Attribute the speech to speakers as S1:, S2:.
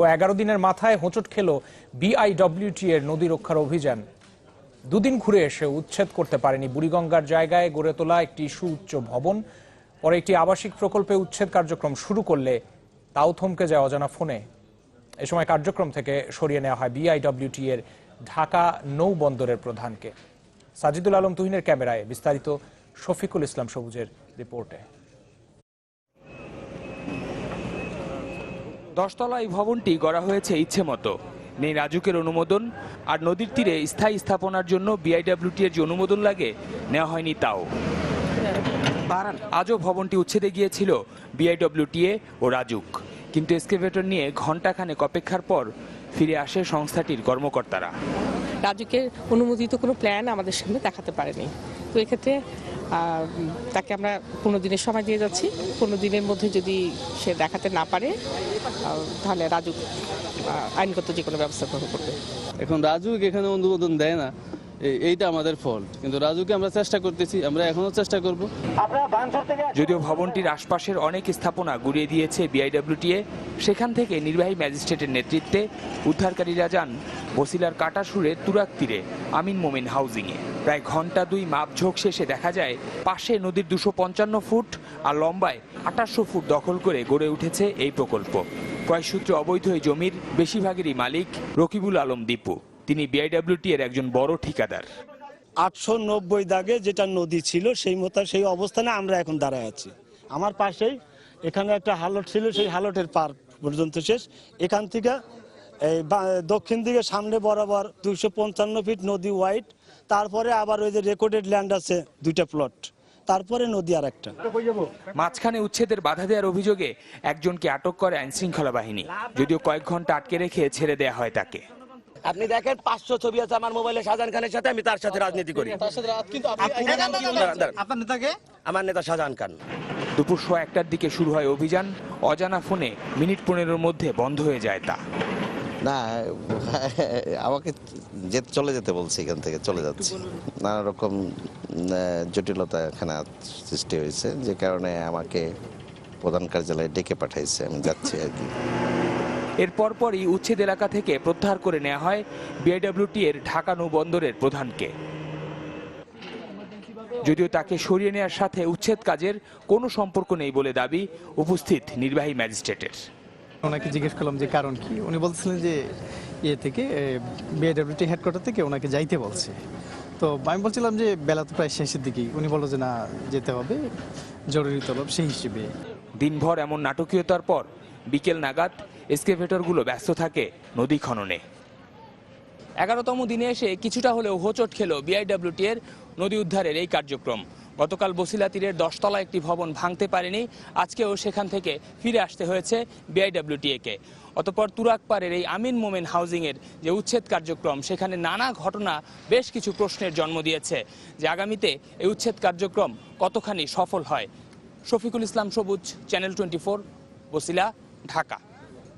S1: ও এগারো দিনের মাথায় হোঁচট খেল বিআইডব্লিউটি এর নদী রক্ষার অভিযান। দুদিন ঘুরে এসে উচ্ছেদ করতে পারেনি বুড়িগঙ্গার জায়গায় গড়ে তোলা একটি সুউচ্চ ভবন। পরে একটি আবাসিক প্রকল্পে উচ্ছেদ কার্যক্রম শুরু করলে তাও থমকে যায় অজানা ফোনে। এ সময় কার্যক্রম থেকে সরিয়ে নেওয়া হয় বিআইডব্লিউটি এর ঢাকা নৌ বন্দরের প্রধানকে। সাজিদুল আলম তুহিনের ক্যামেরায় বিস্তারিত শফিকুল ইসলাম সবুজের রিপোর্টে।
S2: দশতলা এই ভবনটি গড়া হয়েছে ইচ্ছে মতো। নেই রাজুকের অনুমোদন আর নদীর তীরে স্থায়ী স্থাপনার জন্য বিআইডব্লিউটি এর যে অনুমোদন লাগে নেওয়া হয়নি তাও। আজও ভবনটি উচ্ছেদে গিয়েছিল বিআইডব্লিউটিএ ও রাজুক। কিন্তু এসকেভেটর নিয়ে ঘণ্টাখানেক অপেক্ষার পর ফিরে আসে সংস্থাটির কর্মকর্তারা।
S3: রাজুকের অনুমোদিত কোনো প্ল্যান আমাদের সামনে দেখাতে পারেনি। তো এক্ষেত্রে তাকে আমরা পনেরো দিনের সময় দিয়ে যাচ্ছি। পনেরো দিনের মধ্যে যদি সে দেখাতে না পারে তাহলে রাজু আইনগত যে কোনো ব্যবস্থা গ্রহণ করবে।
S4: এখন রাজুকে এখানে অনুমোদন দেয় না। এইটা আমাদের ফল্ট কিন্তু রাজুকে আমরা চেষ্টা করতেছি আমরা এখনও চেষ্টা করব।
S2: যদিও ভবনটির আশপাশের অনেক স্থাপনা গুড়িয়ে দিয়েছে বিআইডব্লিউটিএ সেখান থেকে নির্বাহী ম্যাজিস্ট্রেটের নেতৃত্বে উদ্ধারকারীরা যান বসিলার কাটাসুরে তুরাক তীরে আমিন মোমিন হাউজিংয়ে। প্রায় ঘণ্টা দুই মাপঝোঁক শেষে দেখা যায় পাশে নদীর দুশো পঞ্চান্ন ফুট আর লম্বায় আঠাশশো ফুট দখল করে গড়ে উঠেছে এই প্রকল্প। কয়েক সূত্রে অবৈধ এই জমির বেশিরভাগেরই মালিক রকিবুল আলম দীপু। তিনি বিআইডব্লিউটি এর একজন বড় ঠিকাদার।
S5: আটশো নব্বই দাগে যেটা নদী ছিল সেই মতো সেই অবস্থানে আমরা এখন দাঁড়ায় আছি। আমার পাশেই এখানে একটা হালট ছিল সেই হালটের পার পর্যন্ত শেষ। এখান থেকে এই দক্ষিণ দিকে সামনে বরাবর দুইশো পঞ্চান্ন ফিট নদী ওয়াইড তারপরে আবার ওই যে রেকর্ডেড ল্যান্ড আছে দুইটা প্লট তারপরে নদী আর একটা
S2: মাঝখানে উচ্ছেদের বাধা দেওয়ার অভিযোগে একজনকে আটক করে আইনশৃঙ্খলা বাহিনী। যদিও কয়েক ঘণ্টা আটকে রেখে ছেড়ে দেয়া হয় তাকে।
S6: আপনি দেখেন পাঁচশো ছবি আছে আমার মোবাইলে শাহজাহান খানের সাথে আমি তার সাথে রাজনীতি করি। আমার নেতা শাহজাহান খান।
S2: দুপুর সোয়া একটার দিকে শুরু হয় অভিযান অজানা ফোনে মিনিট পনেরোর মধ্যে বন্ধ হয়ে যায় তা।
S7: না আমাকে যে চলে যেতে বলছি এখান থেকে চলে যাচ্ছি। নানা রকম জটিলতা এখানে সৃষ্টি হয়েছে যে কারণে আমাকে প্রধান কার্যালয়ে ডেকে পাঠাইছে আমি যাচ্ছি আর কি।
S2: এর পরপরই উচ্ছেদ এলাকা থেকে প্রত্যাহার করে নেওয়া হয় বিআইডব্লিউটি এর ঢাকা নৌ বন্দরের প্রধানকে। যদিও তাকে সরিয়ে নেওয়ার সাথে উচ্ছেদ কাজের কোনো সম্পর্ক নেই বলে দাবি উপস্থিত নির্বাহী ম্যাজিস্ট্রেটের।
S8: ওনাকে জিজ্ঞেস করলাম যে কারণ কি? উনি বলছিলেন যে ইয়ে থেকে বিএডব্লিউটি হেডকোয়ার্টার থেকে ওনাকে যাইতে বলছে। তো আমি বলছিলাম যে বেলা তো প্রায় শেষের দিকেই। উনি বলল যে না যেতে হবে। জরুরি তলব সেই হিসেবে।
S2: দিনভর এমন নাটকীয়তার পর বিকেল নাগাদ এসকেভেটরগুলো ব্যস্ত থাকে নদী খননে। এগারোতম দিনে এসে কিছুটা হলেও হোচট খেল বিআইডব্লিউটি এর নদী উদ্ধারের এই কার্যক্রম। গতকাল বসিলা তীরের দশতলা একটি ভবন ভাঙতে পারেনি, আজকেও সেখান থেকে ফিরে আসতে হয়েছে বিআইডব্লিউটিএ কে। অতপর তুরাকপাড়ের এই আমিন মোমেন হাউজিং এর যে উচ্ছেদ কার্যক্রম, সেখানে নানা ঘটনা বেশ কিছু প্রশ্নের জন্ম দিয়েছে। যে আগামীতে এই উচ্ছেদ কার্যক্রম কতখানি সফল হয়? Shafiqul Islam Sabuj channel twenty four Basila. Dhaka.